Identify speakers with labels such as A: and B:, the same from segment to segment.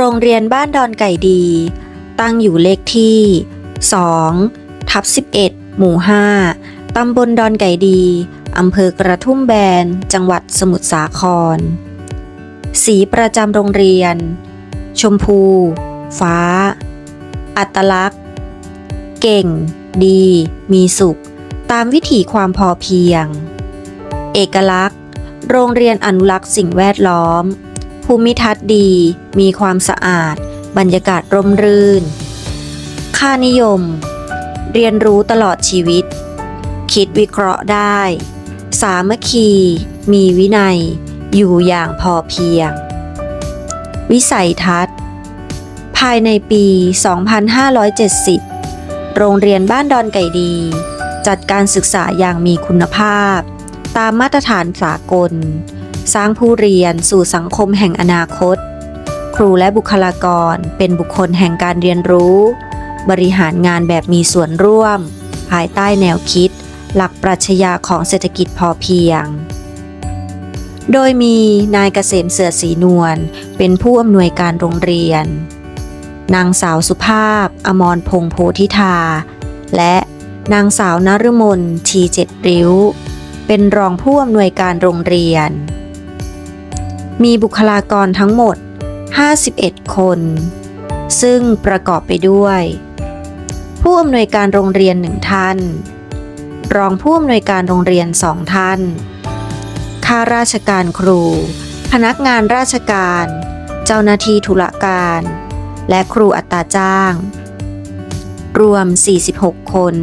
A: โรงเรียนบ้านดอนไก่ดี ตั้งอยู่เลขที่ 2 ทับ 11 หมู่ 5 ตำบลดอนไก่ดี อำเภอกระทุ่มแบน จังหวัดสมุทรสาคร สีประจำโรงเรียน ชมพู ฟ้า อัตลักษณ์ เก่ง ดี มีสุข ตามวิถีความพอเพียง เอกลักษณ์ โรงเรียนอนุรักษ์สิ่งแวดล้อม ภูมิทัศน์ดี มีความสะอาด บรรยากาศร่มรื่น ค่านิยม เรียนรู้ตลอดชีวิต คิดวิเคราะห์ได้ สามัคคี มีวินัย อยู่อย่างพอเพียง วิสัยทัศน์ ภายในปี 2570 โรงเรียนบ้านดอนไก่ดี จัดการศึกษาอย่างมีคุณภาพ ตามมาตรฐานสากล สร้างผู้เรียนสู่สังคมแห่งอนาคต ครูและบุคลากรเป็นบุคคลแห่งการเรียนรู้ บริหารงานแบบมีส่วนร่วม ภายใต้แนวคิด หลักปรัชญาของเศรษฐกิจพอเพียง โดยมีนายเกษมเสือสีนวลเป็นผู้อำนวยการโรงเรียน นางสาวสุภาพ อมรพงโพธิธา และนางสาวนฤมลทีเจ็ดริ้ว เป็นรองผู้อำนวยการโรงเรียน มีบุคลากรทั้งหมด 51 คน ซึ่งประกอบไปด้วย ผู้อำนวยการโรงเรียนหนึ่งท่าน รองผู้อำนวยการโรงเรียนสองท่าน ข้าราชการครู พนักงานราชการ เจ้าหน้าที่ธุรการ และครูอัตราจ้าง รวม 46 คน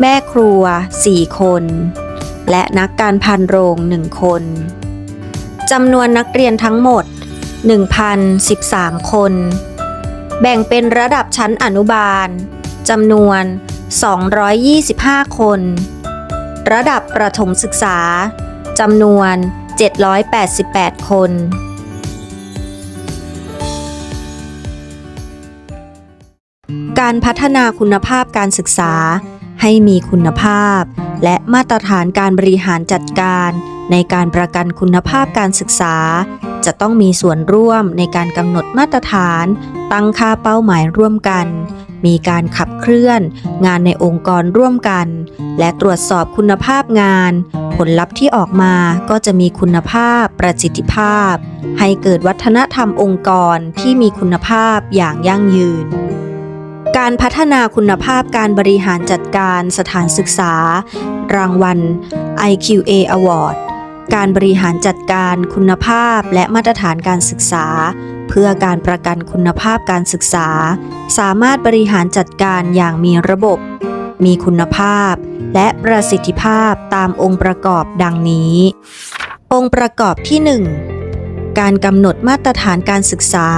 A: แม่ครัว 4 คน และนักการพันโรง 1 คน จำนวนนักเรียนทั้งหมด 1,013 คน แบ่งเป็นระดับชั้นอนุบาลจำนวน 225 คน ระดับประถมศึกษาจำนวน 788 คน การพัฒนาคุณภาพการศึกษา ให้มีคุณภาพ และมาตรฐานการบริหารจัดการ ในการประกันคุณภาพการศึกษา จะต้องมีส่วนร่วมในการกำหนดมาตรฐาน ตั้งค่าเป้าหมายร่วมกัน มีการขับเคลื่อน งานในองค์กรร่วมกัน และตรวจสอบคุณภาพงาน ผลลัพธ์ที่ออกมาก็จะมีคุณภาพประสิทธิภาพ ให้เกิดวัฒนธรรมองค์กรที่มีคุณภาพอย่างยั่งยืน การพัฒนาคุณภาพการบริหารจัดการสถานศึกษา รางวัล IQA Award การบริหารจัดการคุณภาพและมาตรฐานการศึกษา เพื่อการประกันคุณภาพการศึกษา สามารถบริหารจัดการอย่างมีระบบ มีคุณภาพ และประสิทธิภาพตามองค์ประกอบดังนี้ องค์ประกอบที่ 1 การกำหนดมาตรฐานการศึกษา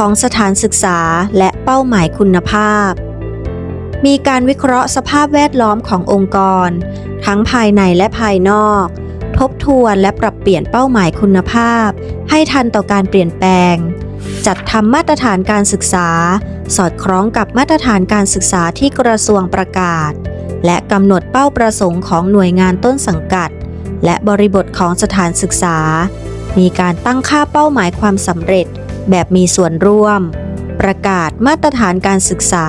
A: ของสถานศึกษาและเป้าหมายคุณภาพ มีการวิเคราะห์สภาพแวดล้อมขององค์กร ทั้งภายในและภายนอก ทบทวนและปรับเปลี่ยนเป้าหมายคุณภาพ ให้ทันต่อการเปลี่ยนแปลง จัดทำมาตรฐานการศึกษา สอดคล้องกับมาตรฐานการศึกษาที่กระทรวงประกาศ และกำหนดเป้าประสงค์ของหน่วยงานต้นสังกัด และบริบทของสถานศึกษา มีการตั้งค่าเป้าหมายความสำเร็จ แบบมีส่วนร่วม ประกาศมาตรฐานการศึกษา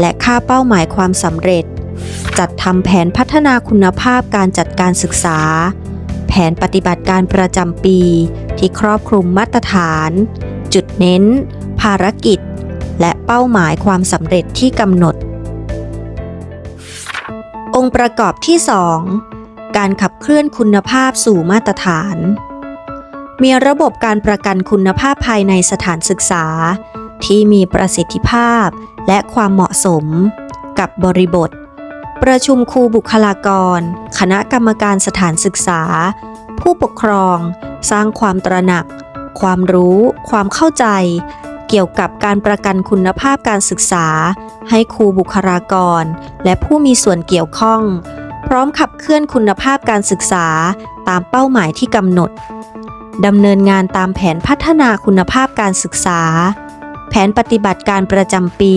A: และค่าเป้าหมายความสำเร็จ จัดทำแผนพัฒนาคุณภาพการจัดการศึกษา แผนปฏิบัติการประจำปี ที่ครอบคลุมมาตรฐาน จุดเน้น ภารกิจ และเป้าหมายความสำเร็จที่กำหนด องค์ประกอบที่ 2 การขับเคลื่อนคุณภาพสู่มาตรฐาน มีระบบการประกันคุณภาพภายในสถานศึกษา ที่มีประสิทธิภาพและความเหมาะสม กับบริบท ประชุมครูบุคลากร คณะกรรมการสถานศึกษา ผู้ปกครอง สร้างความตระหนัก ความรู้ ความเข้าใจ เกี่ยวกับการประกันคุณภาพการศึกษา ให้ครูบุคลากร และผู้มีส่วนเกี่ยวข้อง พร้อมขับเคลื่อนคุณภาพการศึกษาตามเป้าหมายที่กำหนด ดำเนินงานตามแผนพัฒนาคุณภาพการศึกษา แผนปฏิบัติการประจำปี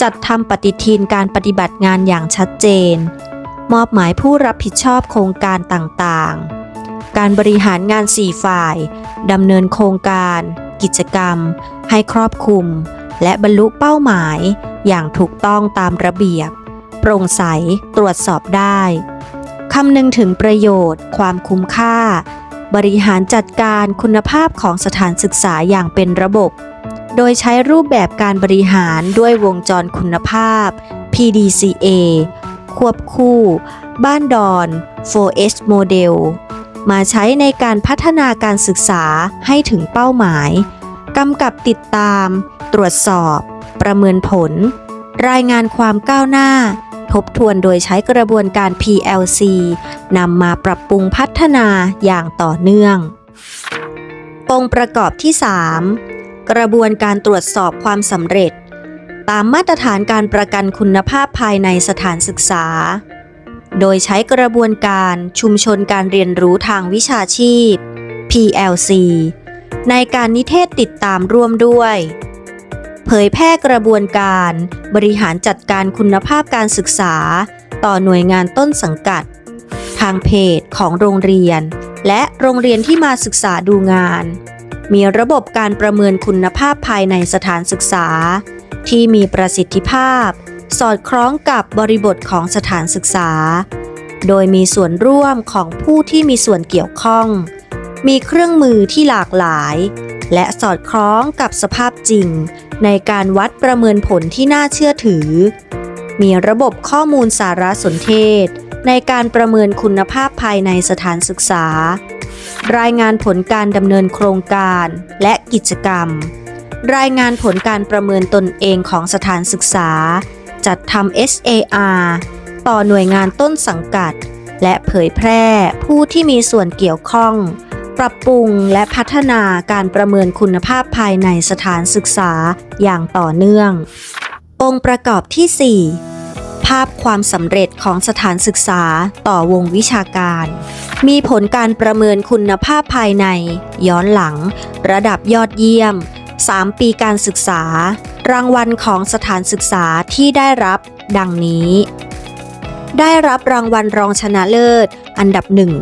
A: จัดทำปฏิทินการปฏิบัติงานอย่างชัดเจน มอบหมายผู้รับผิดชอบโครงการต่างๆ การบริหารงาน 4 ฝ่ายดำเนินโครงการ กิจกรรม ให้ครอบคลุม และบรรลุเป้าหมาย อย่างถูกต้องตามระเบียบ โปร่งใสตรวจสอบได้คำนึงถึงประโยชน์ ความคุ้มค่า บริหารจัดการคุณภาพของสถานศึกษาอย่างเป็นระบบ โดยใช้รูปแบบการบริหารด้วยวงจรคุณภาพ PDCA ควบคู่ บ้านดอน 4S Model มาใช้ในการพัฒนาการศึกษาให้ถึงเป้าหมาย กำกับติดตาม ตรวจสอบ ประเมินผล รายงานความก้าวหน้า ทบทวนโดยใช้กระบวนการ PLC นำมาปรับปรุงพัฒนาอย่างต่อเนื่อง องค์ประกอบที่ 3 กระบวนการตรวจสอบความสำเร็จ ตามมาตรฐานการประกันคุณภาพภายในสถานศึกษา โดยใช้กระบวนการชุมชนการเรียนรู้ทางวิชาชีพ PLC ในการนิเทศติดตามร่วมด้วย เผยแพร่กระบวนการ บริหารจัดการคุณภาพการศึกษา ต่อหน่วยงานต้นสังกัด ทางเพจของโรงเรียน และโรงเรียนที่มาศึกษาดูงาน มีระบบการประเมินคุณภาพภายในสถานศึกษา ที่มีประสิทธิภาพ สอดคล้องกับบริบทของสถานศึกษา โดยมีส่วนร่วมของผู้ที่มีส่วนเกี่ยวข้อง มีเครื่องมือที่หลากหลาย และสอดคล้องกับสภาพจริง ในการวัดประเมินผลที่น่าเชื่อถือ มีระบบข้อมูลสารสนเทศ ในการประเมินคุณภาพภายในสถานศึกษา รายงานผลการดำเนินโครงการและกิจกรรม รายงานผลการประเมินตนเองของสถานศึกษา จัดทำ SAR ต่อหน่วยงานต้นสังกัด และเผยแพร่ผู้ที่มีส่วนเกี่ยวข้อง ปรับปรุงและพัฒนาการประเมินคุณภาพภายในสถานศึกษาอย่างต่อเนื่อง องค์ประกอบที่ 4 ภาพความสำเร็จของสถานศึกษาต่อวงวิชาการ มีผลการประเมินคุณภาพภายใน ย้อนหลัง ระดับยอดเยี่ยม 3 ปีการศึกษา รางวัลของสถานศึกษาที่ได้รับดังนี้ได้รับรางวัลรองชนะเลิศ อันดับหนึ่ง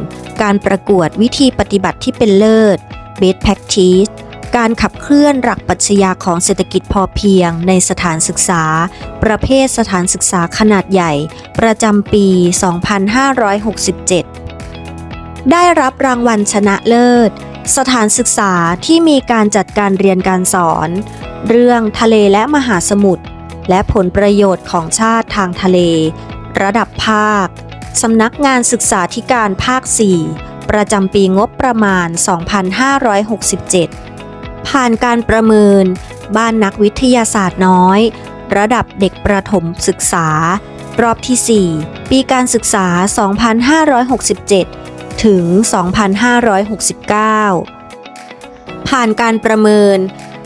A: การประกวดวิธีปฏิบัติที่เป็นเลิศ Best Practice การขับเคลื่อนหลักปรัชญาของเศรษฐกิจพอเพียงในสถานศึกษา ประเภทสถานศึกษาขนาดใหญ่ ประจำปี 2567 ได้รับรางวัลชนะเลิศ สถานศึกษาที่มีการจัดการเรียนการสอน เรื่องทะเลและมหาสมุทรและผลประโยชน์ของชาติทางทะเล ระดับภาค สำนักงานศึกษาธิการภาค 4 ประจำปีงบประมาณ 2567 ผ่านการประเมิน บ้านนักวิทยาศาสตร์น้อย ระดับเด็กประถมศึกษา รอบที่ 4 ปีการศึกษา 2567 ถึง 2569 ผ่านการประเมิน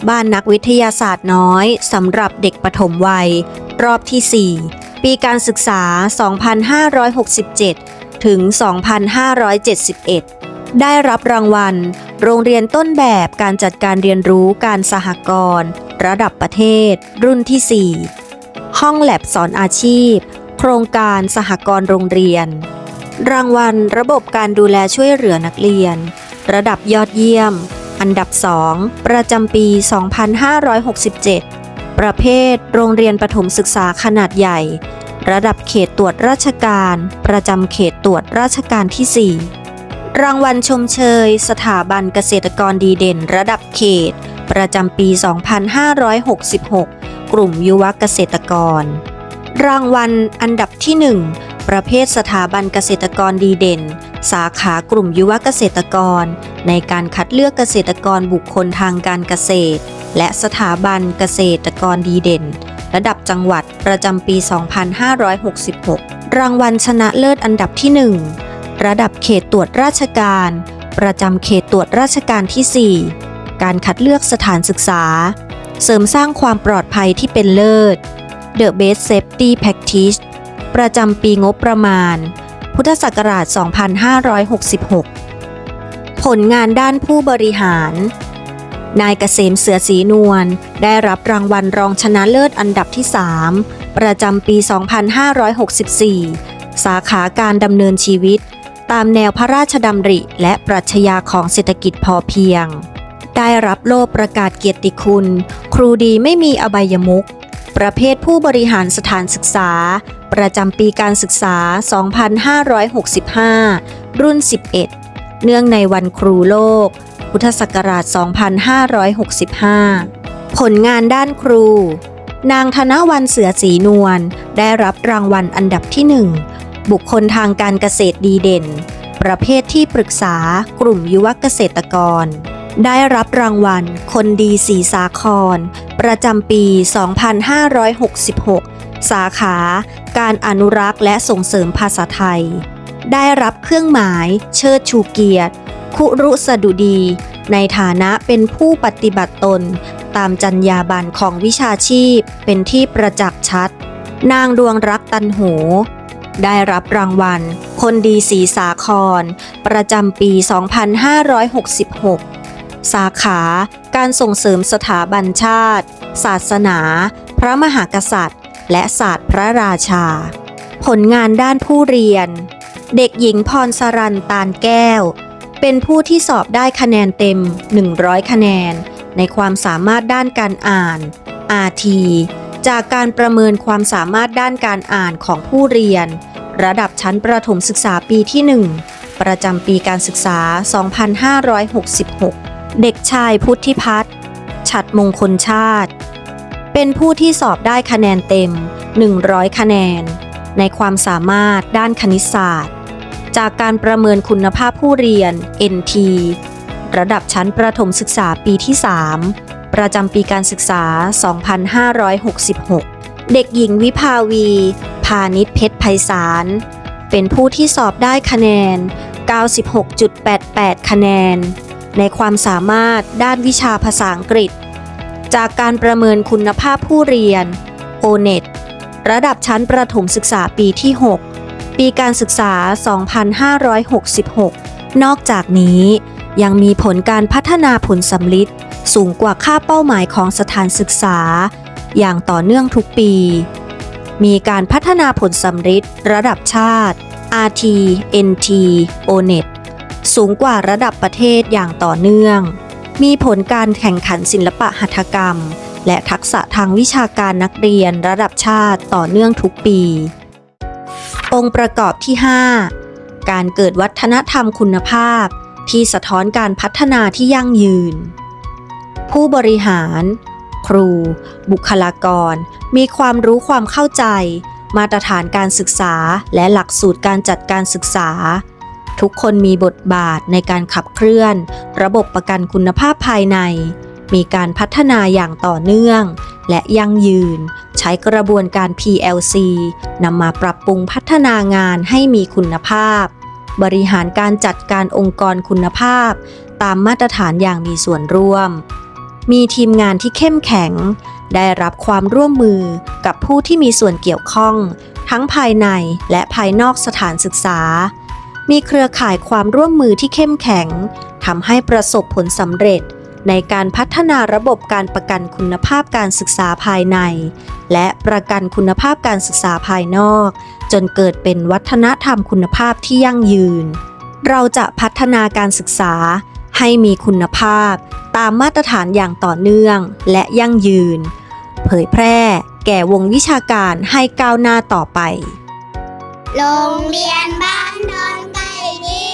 A: บ้านนักวิทยาศาสตร์น้อยสำหรับเด็กปฐมวัย รอบที่ 4 ปีการศึกษา 2567 ถึง 2571 ได้รับรางวัล โรงเรียนต้นแบบการจัดการเรียนรู้การสหกรณ์ระดับประเทศ รุ่นที่ 4 ห้องแลบสอนอาชีพ โครงการสหกรณ์โรงเรียน รางวัลระบบการดูแลช่วยเหลือนักเรียน ระดับยอดเยี่ยม อันดับ 2 ประจำปี 2567 ประเภท โรงเรียนประถมศึกษาขนาดใหญ่ ระดับเขตตรวจราชการ ประจำเขตตรวจราชการที่ 4 รางวัลชมเชย สถาบันเกษตรกรดีเด่น ระดับเขต ประจำปี 2566 กลุ่มยุวเกษตรกร รางวัลอันดับที่ 1 ประเภทสถาบันเกษตรกรดีเด่น สาขากลุ่มยุวเกษตรกร ในการคัดเลือกเกษตรกรบุคคลทางการเกษตร และสถาบันเกษตรกรดีเด่น ระดับจังหวัดประจำปี 2566 รางวัลชนะเลิศอันดับที่ 1 ระดับเขตตรวจราชการ ประจำเขตตรวจราชการที่ 4 การคัดเลือกสถานศึกษา เสริมสร้างความปลอดภัยที่เป็นเลิศ The Best Safety Practice ประจำปีงบประมาณ พุทธศักราช 2566 ผลงานด้านผู้บริหาร นายเกษมเสือสีนวลได้รับรางวัลรองชนะเลิศอันดับที่ 3 ประจำปี 2564 สาขาการดำเนินชีวิต ตามแนวพระราชดำริ และปรัชญาของเศรษฐกิจพอเพียง ได้รับโล่ประกาศเกียรติคุณ ครูดีไม่มีอบายมุขประเภทผู้บริหารสถานศึกษา ประจำปีการศึกษา 2565 รุ่น 11 เนื่องในวันครูโลก พุทธศักราช 2565 ผลงานด้านครู นางธนวันเสือสีนวลได้รับรางวัลอันดับที่หนึ่งบุคคลทางการเกษตรดีเด่น ประเภทที่ปรึกษากลุ่มยุวเกษตรกร ได้รับรางวัล คนดีสีสาคร ประจำปี 2566สาขา การอนุรักษ์และส่งเสริมภาษาไทย ได้รับเครื่องหมาย เชิดชูเกียรติ คุรุสดุดี ในฐานะเป็นผู้ปฏิบัติตน ตามจรรยาบรรณของวิชาชีพเป็นที่ประจักษ์ชัด นางดวงรักตันโหได้รับรางวัล คนดีสีสาคร ประจำปี 2566 สาขาการส่งเสริมสถาบันชาติ ศาสนา พระมหากษัตริย์ และศาสตร์พระราชา ผลงานด้านผู้เรียน เด็กหญิงพรสรันตาลแก้ว เป็นผู้ที่สอบได้คะแนนเต็ม 100 คะแนน ในความสามารถด้านการอ่าน RT จากการประเมินความสามารถด้านการอ่านของผู้เรียน ระดับชั้นประถมศึกษาปีที่ 1 ประจำปีการศึกษา 2566 เด็กชายพุทธิพัฒน์ฉัดมงคลชาติ เป็นผู้ที่สอบได้คะแนนเต็ม 100 คะแนน ในความสามารถด้านคณิตศาสตร์ จากการประเมินคุณภาพผู้เรียน NT ระดับชั้นประถมศึกษาปีที่ 3 ประจำปีการศึกษา 2566 เด็กหญิงวิภาวี พาณิชเพชรไพศาล เป็นผู้ที่สอบได้คะแนน 96.88 คะแนน ในความสามารถด้านวิชาภาษาอังกฤษ จากการประเมินคุณภาพผู้เรียน O-NET ระดับชั้นประถมศึกษาปีที่ 6 ปีการศึกษา 2566 นอกจากนี้ยังมีผลการพัฒนาผลสำลิดสูงกว่าค่าเป้าหมายของสถานศึกษา อย่างต่อเนื่องทุกปี มีการพัฒนาผลสำลิดระดับชาติ RT NT O-NET สูงกว่าระดับประเทศอย่างต่อเนื่อง มีผลการแข่งขันศิลปะหัตถกรรม และทักษะทางวิชาการนักเรียนระดับชาติต่อเนื่องทุกปี องค์ประกอบที่ 5 การเกิดวัฒนธรรมคุณภาพ ที่สะท้อนการพัฒนาที่ยั่งยืน ผู้บริหาร ครู บุคลากร มีความรู้ความเข้าใจ มาตรฐานการศึกษาและหลักสูตรการจัดการศึกษา ทุกคนมีบทบาทในการขับเคลื่อน ระบบประกันคุณภาพภายใน มีการพัฒนาอย่างต่อเนื่อง และยั่งยืน ใช้กระบวนการ PLC นำมาปรับปรุงพัฒนางานให้มีคุณภาพ บริหารการจัดการองค์กรคุณภาพ ตามมาตรฐานอย่างมีส่วนร่วม มีทีมงานที่เข้มแข็ง ได้รับความร่วมมือกับผู้ที่มีส่วนเกี่ยวข้อง ทั้งภายในและภายนอกสถานศึกษา มีเครือข่ายความร่วมมือที่เข้มแข็งทำให้ประสบผลสำเร็จ ในการพัฒนาระบบการประกันคุณภาพการศึกษาภายใน และประกันคุณภาพการศึกษาภายนอก จนเกิดเป็นวัฒนธรรมคุณภาพที่ยั่งยืน เราจะพัฒนาการศึกษาให้มีคุณภาพ ตามมาตรฐานอย่างต่อเนื่องและยั่งยืน เผยแพร่ แก่วงวิชาการให้ก้าวหน้าต่อไป
B: โรงเรียนบ้านดอนไก่ดี